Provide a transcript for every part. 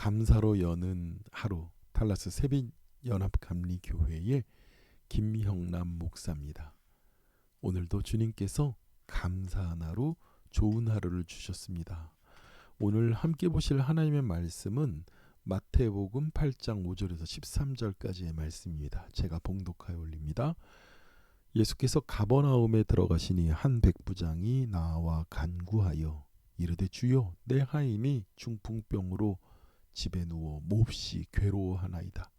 감사로 여는 하루 달라스 세빛 연합 감리 교회의 김형남 목사입니다. 오늘도 주님께서 감사 하나로 좋은 하루를 주셨습니다. 오늘 함께 보실 하나님의 말씀은 마태복음 8장 5절에서 13절까지의 말씀입니다. 제가 봉독하여 올립니다. 예수께서 가버나움에 들어가시니 한 백부장이 나와 간구하여 이르되 주여 내 하인이 중풍병으로 집에 누워 몹시 괴로워하나이다.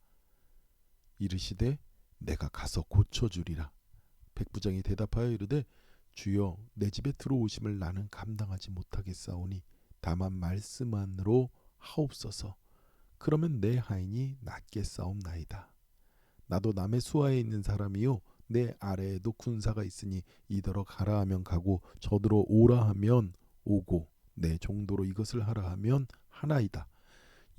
이르시되 내가 가서 고쳐주리라. 백부장이 대답하여 이르되 주여 내 집에 들어오심을 나는 감당하지 못하겠사오니 다만 말씀만으로 하옵소서. 그러면 내 하인이 낫겠사옵나이다. 나도 남의 수하에 있는 사람이요 내 아래에도 군사가 있으니 이더러 가라 하면 가고 저더러 오라 하면 오고 내 정도로 이것을 하라 하면 하나이다.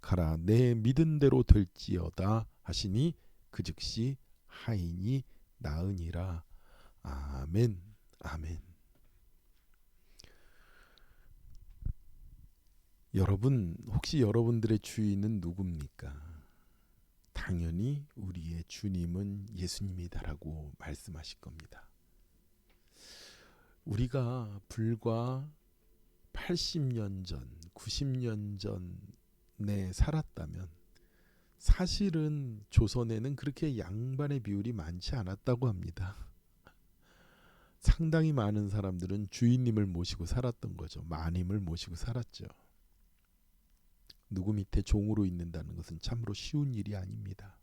가라 내 믿은 대로 될지어다 하시니 그 즉시 하인이 나으니라 아멘 아멘 여러분 혹시 여러분들의 주인은 누굽니까? 당연히 우리의 주님은 예수님이다라고 말씀하실 겁니다. 우리가 불과 80년 전, 90년 전 에 살았다면 사실은 조선에는 그렇게 양반의 비율이 많지 않았다고 합니다. 상당히 많은 사람들은 주인님을 모시고 살았던 거죠. 마님을 모시고 살았죠. 누구 밑에 종으로 있는다는 것은 참으로 쉬운 일이 아닙니다.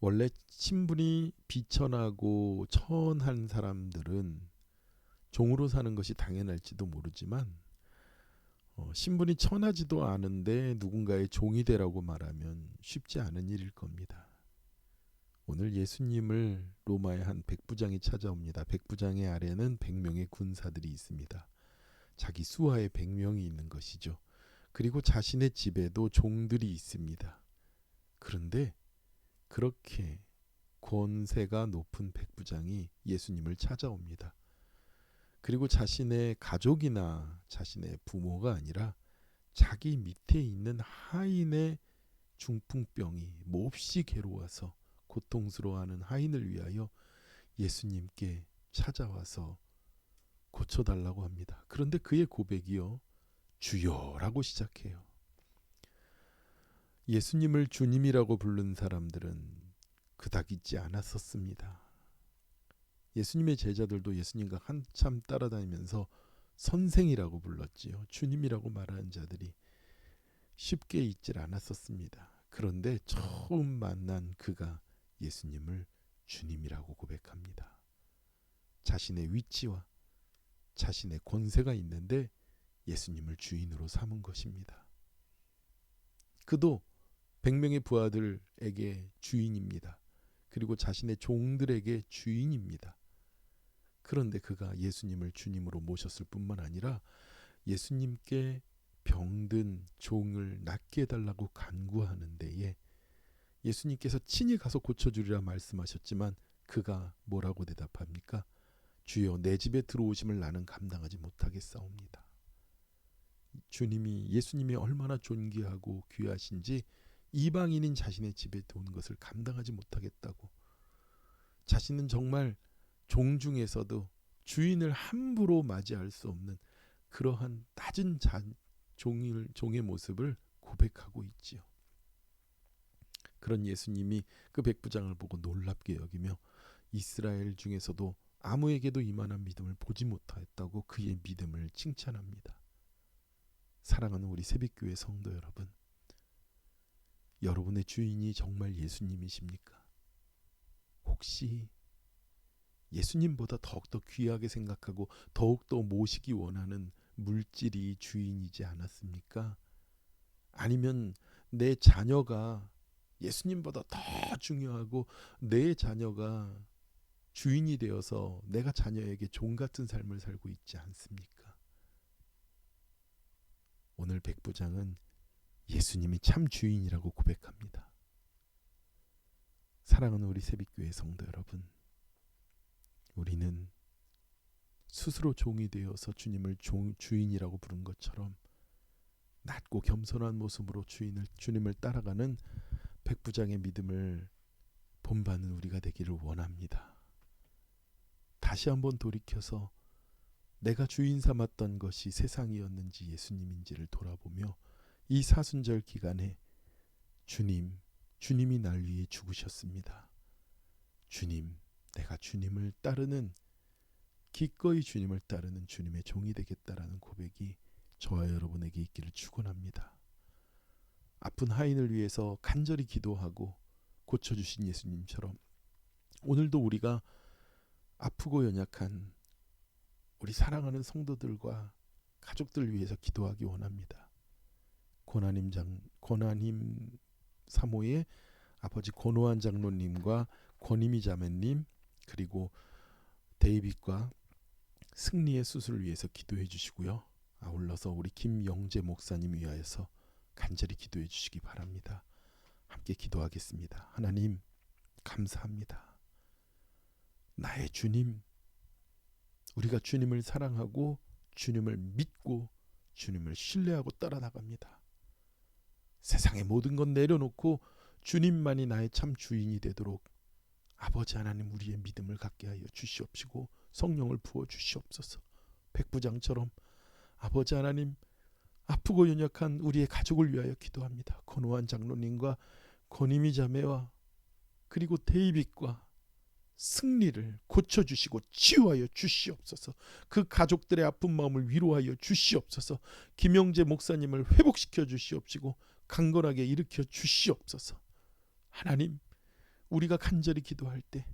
원래 신분이 비천하고 천한 사람들은 종으로 사는 것이 당연할지도 모르지만 어, 신분이 천하지도 않은데 누군가의 종이 되라고 말하면 쉽지 않은 일일 겁니다. 오늘 예수님을 로마의 한 백부장이 찾아옵니다. 백부장의 아래는 백명의 군사들이 있습니다. 자기 수하에 백명이 있는 것이죠. 그리고 자신의 집에도 종들이 있습니다. 그런데 그렇게 권세가 높은 백부장이 예수님을 찾아옵니다. 그리고 자신의 가족이나 자신의 부모가 아니라 자기 밑에 있는 하인의 중풍병이 몹시 괴로워서 고통스러워하는 하인을 위하여 예수님께 찾아와서 고쳐달라고 합니다. 그런데 그의 고백이요. 주여라고 시작해요. 예수님을 주님이라고 부른 사람들은 그닥 있지 않았었습니다. 예수님의 제자들도 예수님과 한참 따라다니면서 선생이라고 불렀지요. 주님이라고 말하는 자들이 쉽게 있질 않았었습니다. 그런데 처음 만난 그가 예수님을 주님이라고 고백합니다. 자신의 위치와 자신의 권세가 있는데 예수님을 주인으로 삼은 것입니다. 그도 백명의 부하들에게 주인입니다. 그리고 자신의 종들에게 주인입니다. 그런데 그가 예수님을 주님으로 모셨을 뿐만 아니라 예수님께 병든 종을 낫게 해달라고 간구하는 데에 예수님께서 친히 가서 고쳐주리라 말씀하셨지만 그가 뭐라고 대답합니까? 주여 내 집에 들어오심을 나는 감당하지 못하겠사옵니다. 주님이 예수님이 얼마나 존귀하고 귀하신지 이방인인 자신의 집에 온 것을 감당하지 못하겠다고 자신은 정말 종 중에서도 주인을 함부로 맞이할 수 없는 그러한 낮은 자, 종일, 종의 모습을 고백하고 있지요. 그런 예수님이 그 백부장을 보고 놀랍게 여기며 이스라엘 중에서도 아무에게도 이만한 믿음을 보지 못하였다고 그의 믿음을 칭찬합니다. 사랑하는 우리 새벽교회 성도 여러분, 여러분의 주인이 정말 예수님이십니까? 혹시 예수님보다 더욱더 귀하게 생각하고 더욱더 모시기 원하는 물질이 주인이지 않았습니까? 아니면 내 자녀가 예수님보다 더 중요하고 내 자녀가 주인이 되어서 내가 자녀에게 종 같은 삶을 살고 있지 않습니까? 오늘 백부장은 예수님이 참 주인이라고 고백합니다. 사랑하는 우리 새빛교회 성도 여러분, 우리는 스스로 종이 되어서 주님을 종, 주인이라고 부른 것처럼 낮고 겸손한 모습으로 주인을 주님을 따라가는 백부장의 믿음을 본받는 우리가 되기를 원합니다. 다시 한번 돌이켜서 내가 주인 삼았던 것이 세상이었는지 예수님인지를 돌아보며 이 사순절 기간에 주님, 주님이 날 위해 죽으셨습니다. 주님, 내가 주님을 따르는 기꺼이 주님을 따르는 주님의 종이 되겠다라는 고백이 저와 여러분에게 있기를 축원합니다. 아픈 하인을 위해서 간절히 기도하고 고쳐 주신 예수님처럼 오늘도 우리가 아프고 연약한 우리 사랑하는 성도들과 가족들 위해서 기도하기 원합니다. 고나님 장 고나님 사모의 아버지 권호한 장로님과 권희미 자매님 그리고 데이빗과 승리의 수술을 위해서 기도해 주시고요. 아울러서 우리 김영재 목사님 위하여서 간절히 기도해 주시기 바랍니다. 함께 기도하겠습니다. 하나님 감사합니다. 나의 주님 우리가 주님을 사랑하고 주님을 믿고 주님을 신뢰하고 따라 나갑니다. 세상의 모든 것 내려놓고 주님만이 나의 참 주인이 되도록 아버지 하나님 우리의 믿음을 갖게 하여 주시옵시고 성령을 부어 주시옵소서. 백부장처럼 아버지 하나님 아프고 연약한 우리의 가족을 위하여 기도합니다. 권호한 장로님과 권희미 자매와 그리고 데이빗과 승리를 고쳐주시고 치유하여 주시옵소서. 그 가족들의 아픈 마음을 위로하여 주시옵소서. 김영재 목사님을 회복시켜 주시옵시고 강건하게 일으켜 주시옵소서. 하나님, 우리가 간절히 기도할 때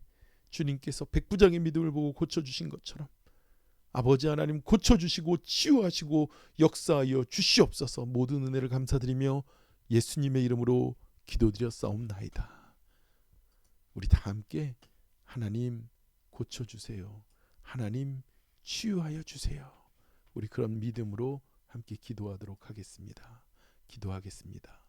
주님께서 백부장의 믿음을 보고 고쳐 주신 것처럼 아버지 하나님 고쳐 주시고 치유하시고 역사하여 주시옵소서. 모든 은혜를 감사드리며 예수님의 이름으로 기도드렸사옵나이다. 우리 다 함께 하나님 고쳐 주세요. 하나님 치유하여 주세요. 우리 그런 믿음으로 함께 기도하도록 하겠습니다. 기도하겠습니다.